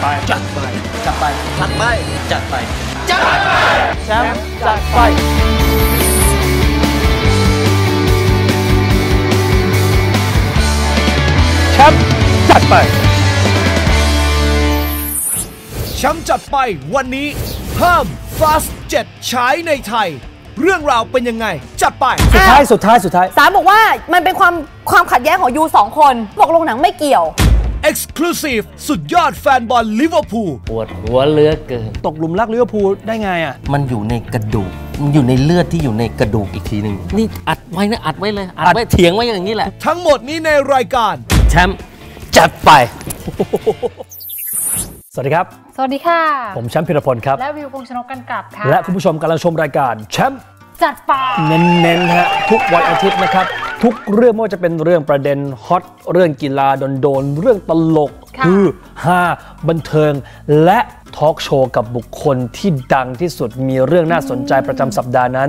ไป จัดไป จัดไป จัดไป จัดไป จัดไป แชมป์จัดไปแชมป์จัดไปแชมป์จัดไปวันนี้เพิ่ม Fast 7ใช้ในไทย เรื่องราวเป็นยังไง จัดไป สุดท้าย สุดท้าย สุดท้าย สารบอกว่ามันเป็นความความขัดแย้งของยูสองคนบอกลงหนังไม่เกี่ยว Exclusive สุดยอดแฟนบอลลิเวอร์พูลปวดหัวเหลือเกิน ตกหลุมรักลิเวอร์พูลได้ไงอะ มันอยู่ในกระดูก มันอยู่ในเลือดที่อยู่ในกระดูกอีกทีหนึ่งนี่อัดไว้นะอัดไว้เลย อัดไว้เถียงไว้อย่างนี้แหละ ทั้งหมดนี้ในรายการ แชมป์จัดไป สวัสดีครับ สวัสดีค่ะ ผมแชมป์พิรพลครับ และวิวพงษ์ชนกกันกลับค่ะ และคุณผู้ชมกำลังชมรายการแชมป์ จัดไปเน้นๆฮะทุกวันอาทิตย์นะครับ ทุกเรื่องไม่ว่าจะเป็นเรื่องประเด็นฮอตเรื่องกีฬาโดนๆเรื่องตลกค่ะฮือฮาบันเทิง และทอล์กโชว์กับบุคคลที่ดังที่สุดมีเรื่องน่าสนใจประจำสัปดาห์นั้น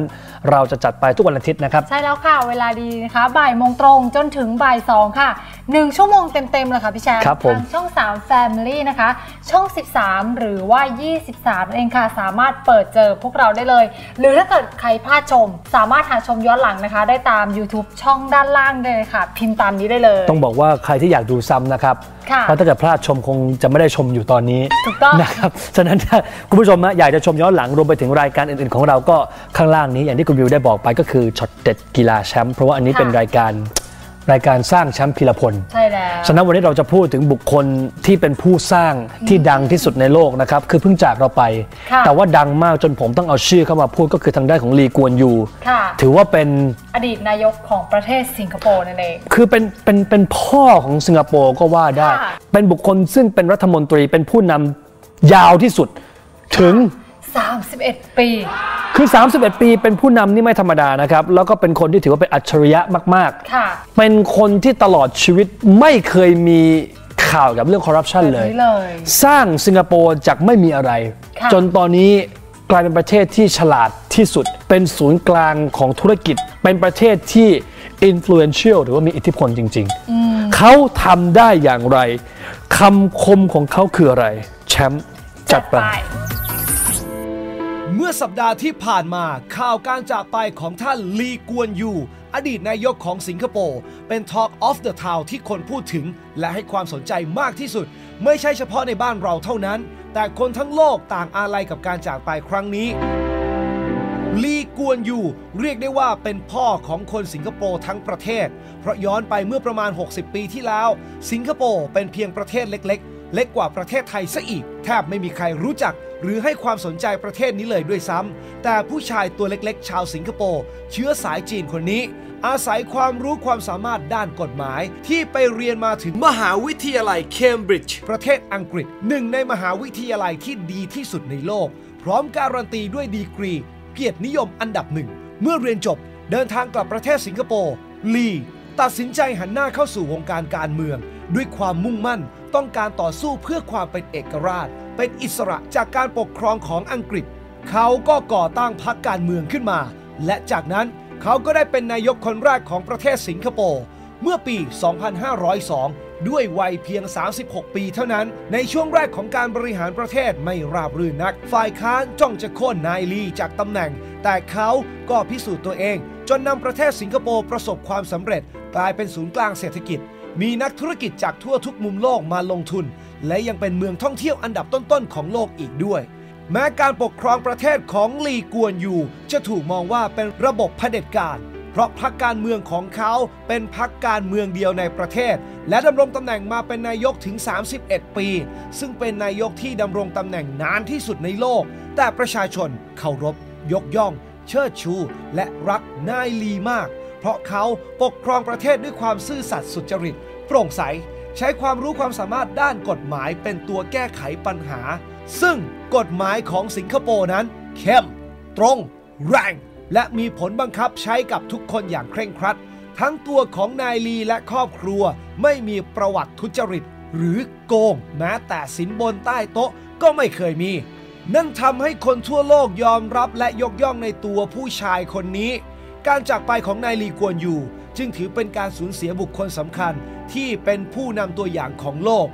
เราจะจัดไปทุกวันอาทิตย์นะครับ ใช่แล้วค่ะ เวลาดีนะคะบ่ายโมงตรงจนถึงบ่ายสองค่ะ หนึ่งชั่วโมงเต็มๆเลยค่ะพี่แชมป์ครับผมทางช่อง 3 Family นะคะ ช่อง 13 หรือว่า 23นั่นเองค่ะ สามารถเปิดเจอพวกเราได้เลย หรือถ้าเกิดใครพลาดชม สามารถหาชมย้อนหลังนะคะ ได้ตาม YouTube ช่องด้านล่างได้เลยค่ะ พิมพ์ตามนี้ได้เลย ต้องบอกว่าใครที่อยากดูซ้ำนะครับค่ะเพราะถ้าเกิดพลาดชมคงจะไม่ได้ชมอยู่ตอนนี้ถูกต้องนะครับฉะนั้นถ้าคุณผู้ชมนะอยากจะชมย้อนหลังรวมไปถึงรายการอื่นๆของเราก็ข้างล่างนี้อย่างที่คุณวิวได้บอกไปก็คือช็อตเด็ดกีฬาแชมป์เพราะว่าอันนี้เป็นรายการ รายการสร้างแชมป์พีรพล ใช่แล้ว ฉะนั้นวันนี้เราจะพูดถึงบุคคลที่เป็นผู้สร้างที่ดังที่สุดในโลกนะครับ คือเพิ่งจากเราไปค่ะแต่ว่าดังมากจนผมต้องเอาชื่อเข้ามาพูดก็คือทางด้านของลีกวนยูค่ะถือว่าเป็นอดีตนายกของประเทศสิงคโปร์นั่นเอง คือเป็นเป็นเป็นพ่อของสิงคโปร์ก็ว่าได้ค่ะเป็นบุคคลซึ่งเป็นรัฐมนตรีเป็นผู้นำยาวที่สุดถึง 31 ปี คือ 31 ปีเป็นผู้นำนี่ไม่ธรรมดานะครับ แล้วก็เป็นคนที่ถือว่าเป็นอัจฉริยะมากค่ะ ๆ เป็นคนที่ตลอดชีวิตไม่เคยมีข่าวกับเรื่องคอร์รัปชันเลย แบบนี้เลยสร้างสิงคโปร์จากไม่มีอะไร ค่ะ จนตอนนี้กลายเป็นประเทศที่ฉลาดที่สุด เป็นศูนย์กลางของธุรกิจ เป็นประเทศที่ influential หรือว่ามีอิทธิพลจริง ๆ เขาทำได้อย่างไรคำคมของเขาคืออะไร แชมป์จัดไปเมื่อสัปดาห์ที่ผ่านมาข่าวการจากไปของท่านลีกวนยูอดีตนายกของสิงคโปร์เป็น Talk of the Town ที่คนพูดถึง และให้ความสนใจมากที่สุด ไม่ใช่เฉพาะในบ้านเราเท่านั้น แต่คนทั้งโลกต่างอาลัยกับการจากไปครั้งนี้ลีกวนยูเรียกได้ว่าเป็นพ่อของคนสิงคโปร์ทั้งประเทศ เพราะย้อนไปเมื่อประมาณ 60 ปีที่แล้ว สิงคโปร์เป็นเพียงประเทศเล็ก ๆ เล็กกว่าประเทศไทยซะอีก แทบไม่มีใครรู้จัก หรือให้ความสนใจประเทศนี้เลยด้วยซ้ำแต่ผู้ชายตัวเล็กๆ ชาวสิงคโปร์เชื้อสายจีนคนนี้ อาศัยความรู้ความสามารถด้านกฎหมายที่ไปเรียนมาถึงมหาวิทยาลัยเคมบริดจ์ประเทศอังกฤษหนึ่งในมหาวิทยาลัยที่ดีที่สุดในโลก พร้อมการันตีด้วยดีกรี เกียรตินิยมอันดับหนึ่ง เมื่อเรียนจบเดินทางกลับประเทศสิงคโปร์ลีตัดสินใจหันหน้าเข้าสู่วงการการเมือง ด้วยความมุ่งมั่นต้องการต่อสู้เพื่อความเป็นเอกราช เป็นอิสระจากการปกครองของอังกฤษ เขาก็ก่อตั้งพรรคการเมืองขึ้นมา และจากนั้นเขาก็ได้เป็นนายกคนแรกของประเทศสิงคโปร์เมื่อปี 2502 ด้วยวัยเพียง 36 ปีเท่านั้น ในช่วงแรกของการบริหารประเทศไม่ราบรื่นนัก ฝ่ายค้านจ้องจะโค่นนายลีจากตำแหน่ง แต่เขาก็พิสูจน์ตัวเอง จนนำประเทศสิงคโปร์ประสบความสำเร็จ กลายเป็นศูนย์กลางเศรษฐกิจ มีนักธุรกิจจากทั่วทุกมุมโลกมาลงทุน และยังเป็นเมืองท่องเที่ยวอันดับต้นๆของโลกอีกด้วย แม้การปกครองประเทศของลีกวนยูจะถูกมองว่าเป็นระบบเผด็จการ เพราะพรรคการเมืองของเขาเป็นพรรคการเมืองเดียวในประเทศ และดำรงตำแหน่งมาเป็นนายกถึง 31 ปี ซึ่งเป็นนายกที่ดำรงตำแหน่งนานที่สุดในโลก แต่ประชาชนเคารพ ยกย่อง เชิดชู และรักนายลีมาก เพราะเขาปกครองประเทศด้วยความซื่อสัตย์สุจริตโปร่งใส ใช้ความรู้ความสามารถด้านกฎหมายเป็นตัวแก้ไขปัญหา ซึ่งกฎหมายของสิงคโปร์นั้น เข้ม ตรง แรง และมีผลบังคับใช้กับทุกคนอย่างเคร่งครัด ทั้งตัวของนายลีและครอบครัวไม่มีประวัติทุจริต หรือโกง แม้แต่สินบนใต้โต๊ะก็ไม่เคยมี นั่นทำให้คนทั่วโลกยอมรับและยกย่องในตัวผู้ชายคนนี้ การจากไปของนายลีกวนอยู่ จึงถือเป็นการสูญเสียบุคคลสำคัญที่เป็นผู้นำตัวอย่างของโลก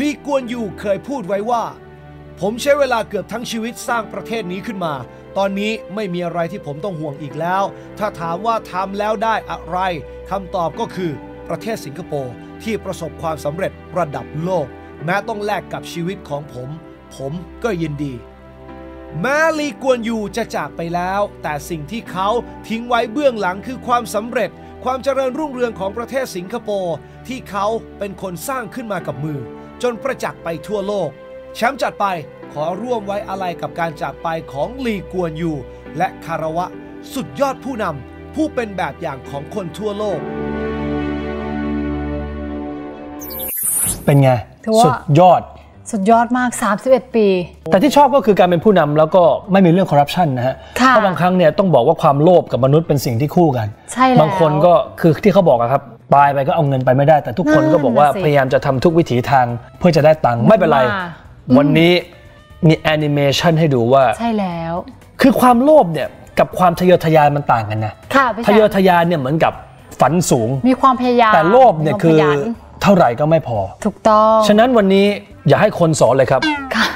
ลีกวนยูเคยพูดไว้ว่า ผมใช้เวลาเกือบทั้งชีวิตสร้างประเทศนี้ขึ้นมา ตอนนี้ไม่มีอะไรที่ผมต้องห่วงอีกแล้ว ถ้าถามว่าทำแล้วได้อะไรคำตอบก็คือประเทศสิงคโปร์ที่ประสบความสำเร็จระดับโลก แม้ต้องแลกกับชีวิตของผม ผมก็ยินดีแม้ลีกวนยูจะจากไปแล้ว แต่สิ่งที่เขาทิ้งไว้เบื้องหลังคือความสำเร็จ ความเจริญรุ่งเรืองของประเทศสิงคโปร์ที่เขาเป็นคนสร้างขึ้นมากับมือ จนประจักษ์ไปทั่วโลก แชมป์จัดไปขอร่วมไว้อะไรกับการจากไปของลีกวนยู และคารวะ สุดยอดผู้นำผู้เป็นแบบอย่างของคนทั่วโลก เป็นไงถือว่าสุดยอด สุดยอดมาก 31 ปี แต่ที่ชอบก็คือการเป็นผู้นำแล้วก็ไม่มีเรื่องคอร์รัปชันนะฮะค่ะเพราะบางครั้งเนี่ยต้องบอกว่าความโลภกับมนุษย์เป็นสิ่งที่คู่กัน ใช่แล้วบางคนก็คือที่เขาบอกอะครับตายไปก็เอาเงินไปไม่ได้ แต่ทุกคนนั่นก็บอกว่าน่ะสิพยายามจะทำทุกวิถีทางเพื่อจะได้ตังค์ไม่เป็นไรมาวันนี้มีแอนิเมชันให้ดูว่า ใช่แล้ว คือความโลภเนี่ยกับความทะเยอทะยานมันต่างกันนะค่ะพี่แชทะเยอมป์ทะยานเนี่ยเหมือนกับฝันสูง มีความพยายามแต่โลภเนี่ยมีวามคือขยันเท่าไหร่ก็ไม่พอ ถูกต้อง ฉะนั้นวันนี้ อย่าให้คนสอนเลยครับค่ะ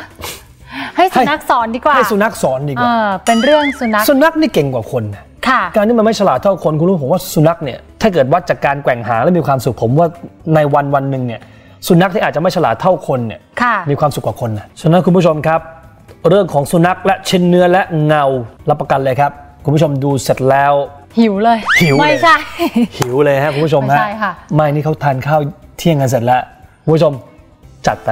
ให้สุนัขสอนดีกว่าให้สุนัขสอนดีกเอว่าอเป็นเรื่องสุนัขสุนัขนี่เก่งกว่าคนนะค่ะการที่มันไม่ฉลาดเท่าคนคุณรู้ผมว่าสุนัขเนี่ยถ้าเกิดวัดจากการแกว่งหางและมีความสุขผมว่าในวันวันหนึ่งเนี่ยสุนัขที่อาจจะไม่ฉลาดเท่าคนเนี่ยค่ะมีความสุขกว่าคนนะฉะนั้นคุณผู้ชมครับ เรื่องของสุนัขและชิ้นเนื้อและเงารับประกันเลยครับ คุณผู้ชมดูเสร็จแล้ว หิวเลยหิวเลยไม่ใช่หิวเลยฮะคุณผู้ชมไม่ฮะใช่ค่ะไม่นี่เขาทานข้าวเที่ยงกันเสร็จแล้วคุณผู้ชมจัดไป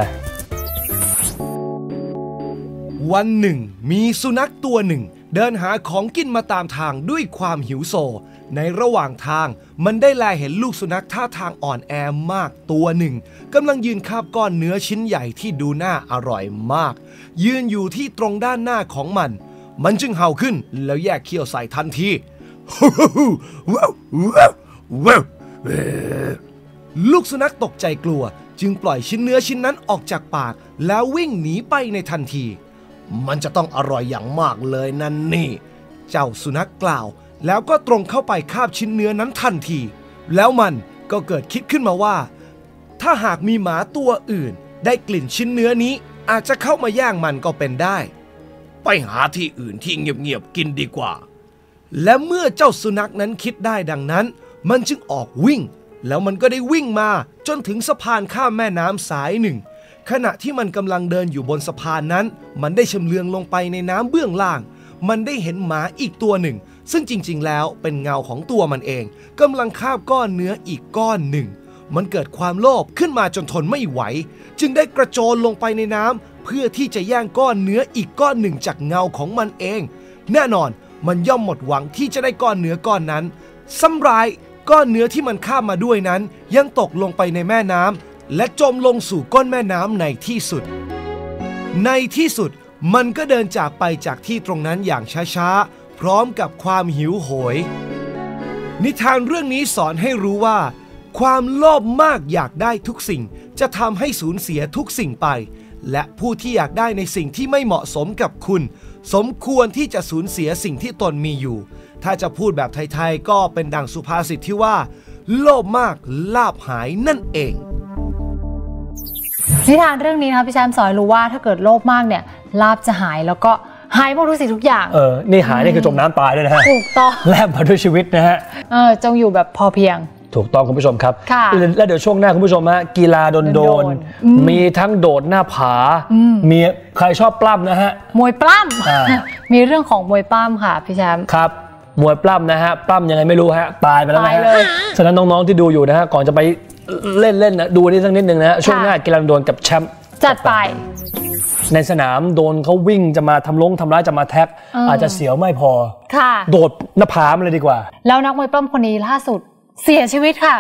วันหนึ่ง มีสุนัขตัวหนึ่ง เดินหาของกินมาตามทางด้วยความหิวโซ ในระหว่างทางมันได้แลเห็นลูกสุนัขท่าทางอ่อนแอมากตัวหนึ่งกำลังยืนคาบก้อนเนื้อชิ้นใหญ่ที่ดูน่าอร่อยมาก ยืนอยู่ที่ตรงด้านหน้าของมัน มันจึงเห่าขึ้นแล้วแยกเขี้ยวใส่ทันทีว้าวว้าวว้าวลูกสุนัขตกใจกลัว จึงปล่อยชิ้นเนื้อชิ้นนั้นออกจากปาก แล้ววิ่งหนีไปในทันที มันจะต้องอร่อยอย่างมากเลยนั่นนี่ เจ้าสุนัขกล่าว แล้วก็ตรงเข้าไปคาบชิ้นเนื้อนั้นทันที แล้วมันก็เกิดคิดขึ้นมาว่า ถ้าหากมีหมาตัวอื่น ได้กลิ่นชิ้นเนื้อนี้ อาจจะเข้ามาย่างมันก็เป็นได้ ไปหาที่อื่นที่เงียบๆกินดีกว่า และเมื่อเจ้าสุนัขนั้นคิดได้ดังนั้น มันจึงออกวิ่ง แล้วมันก็ได้วิ่งมาจนถึงสะพานข้ามแม่น้ำสายหนึ่ง ขณะที่มันกำลังเดินอยู่บนสะพานนั้น มันได้ชำเลืองลงไปในน้ำเบื้องล่าง มันได้เห็นหมาอีกตัวหนึ่ง ซึ่งจริงๆ แล้วเป็นเงาของตัวมันเองกำลังคาบก้อนเนื้ออีกก้อนหนึ่ง มันเกิดความโลภขึ้นมาจนทนไม่ไหว จึงได้กระโจนลงไปในน้ำเพื่อที่จะแย่งก้อนเนื้ออีกก้อนหนึ่งจากเงาของมันเอง แน่นอนมันย่อมหมดหวังที่จะได้ก้อนเนื้อก้อนนั้นซ้ำร้ายก้อนเนื้อที่มันข้ามมาด้วยนั้น ยังตกลงไปในแม่น้ำ และจมลงสู่ก้นแม่น้ำในที่สุด ในที่สุดมันก็เดินจากไปจากที่ตรงนั้นอย่างช้าๆ พร้อมกับความหิวโหย นิทานเรื่องนี้สอนให้รู้ว่า ความโลภมากอยากได้ทุกสิ่ง จะทำให้สูญเสียทุกสิ่งไป และผู้ที่อยากได้ในสิ่งที่ไม่เหมาะสมกับคุณ สมควรที่จะสูญเสียสิ่งที่ตนมีอยู่ ถ้าจะพูดแบบไทยๆ ก็เป็นดังสุภาษิตที่ว่า โลภมากลาบหายนั่นเอง นิทานเรื่องนี้นะคะพี่แชมป์สอนให้รู้ว่าถ้าเกิดโลภมากเนี่ยลาบจะหายแล้วก็หายหมดทุกสิ่งทุกอย่าง เออ นี่หายนี่คือจมน้ำตายด้วยนะฮะ ถูกต้อง แลบมาด้วยชีวิตนะฮะ เออ จงอยู่แบบพอเพียง ถูกต้องคุณผู้ชมครับค่ะแล้วเดี๋ยวช่วงหน้าคุณผู้ชมฮะ กีฬาโดนโดโดนนๆอืมมีทั้งโดดหน้าผา มีใครชอบปล้ำนะฮะ มวยปล้อ่าำมีเรื่องของมวยปล้ำค่ะพี่แชมป์ ครับ มวยปล้ำนะฮะ ปล้ำยังไงไม่รู้ฮะ ตายไปแล้วนะตายฮะเลยฉะนั้นน้องๆที่ดูอยู่นะฮะ ก่อนจะไป เล่นเล่นๆนะดูนี่สักนิดหนึ่งนะฮะช่วงหน้ากีฬาโดนโดนกับแชมป์จัดไป ในสนามโดนเขาวิ่งจะมาทำลงทำร้ายจะมาแท็กเออออาจจะเสียวไม่พอค่ะโดดหน้าผามาเลยดีกว่า แล้วนักมวยปล้ำคนนี้ล่าสุดเสียชีวิตค่ะ